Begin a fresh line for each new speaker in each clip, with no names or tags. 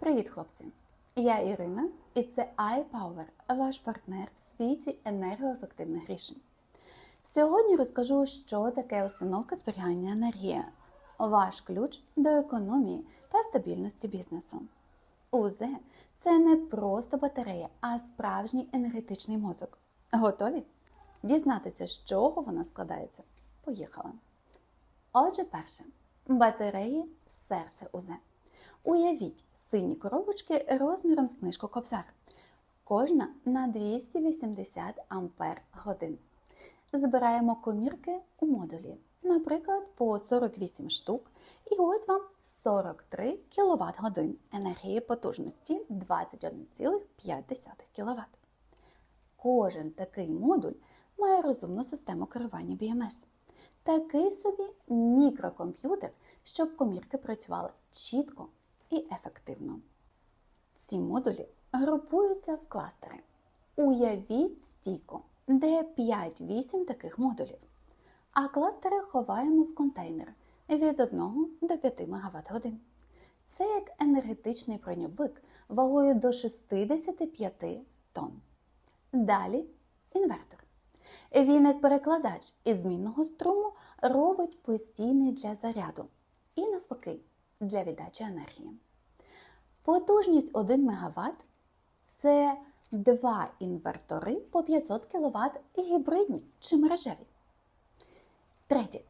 Привіт, хлопці! Я Ірина, і це iPower, ваш партнер в світі енергоефективних рішень. Сьогодні розкажу, що таке установка зберігання енергії, ваш ключ до економії та стабільності бізнесу. УЗ це не просто батарея, а справжній енергетичний мозок. Готові? Дізнатися, з чого вона складається? Поїхали! Отже, перше батареї серце УЗ. Уявіть сині коробочки розміром з книжку Кобзар. Кожна на 280 ампер годин. Збираємо комірки у модулі, наприклад, по 48 штук, і ось вам 43 кВт годин енергії потужності 21,5 кВт. Кожен такий модуль має розумну систему керування BMS. Такий собі мікрокомп'ютер, щоб комірки працювали чітко і ефективно. Ці модулі групуються в кластери. Уявіть стійку, де 5-8 таких модулів. А кластери ховаємо в контейнер від 1 до 5 МВт годин. Це як енергетичний броньовик вагою до 65 тонн. Далі інвертор. Він як перекладач із змінного струму робить постійний для заряду і навпаки для віддачі енергії. Потужність 1 МВт це два інвертори по 500 кВт і гібридні чи мережеві. Третє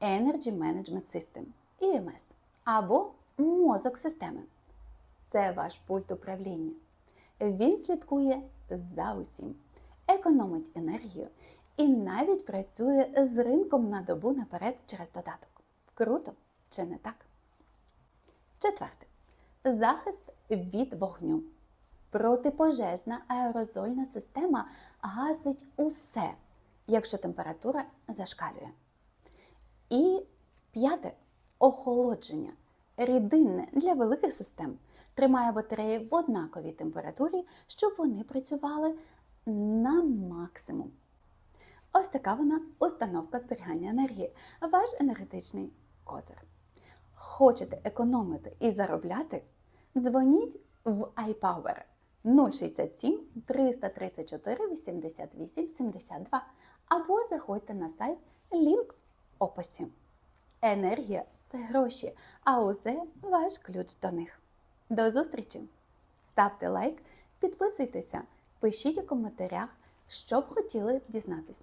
Energy Management System EMS або мозок системи. Це ваш пульт управління. Він слідкує за усім, економить енергію і навіть працює з ринком на добу наперед через додаток. Круто чи не так? Четверте. Захист від вогню. Протипожежна аерозольна система гасить усе, якщо температура зашкалює. І п'яте охолодження. Рідинне для великих систем тримає батареї в однаковій температурі, щоб вони працювали на максимум. Ось така вона установка зберігання енергії, ваш енергетичний козир. Хочете економити і заробляти? Дзвоніть в iPower 067 334 88 72 або заходьте на сайт лінк в описі. Енергія це гроші, а УЗ ваш ключ до них. До зустрічі! Ставте лайк, підписуйтеся, пишіть у коментарях, що б хотіли дізнатися.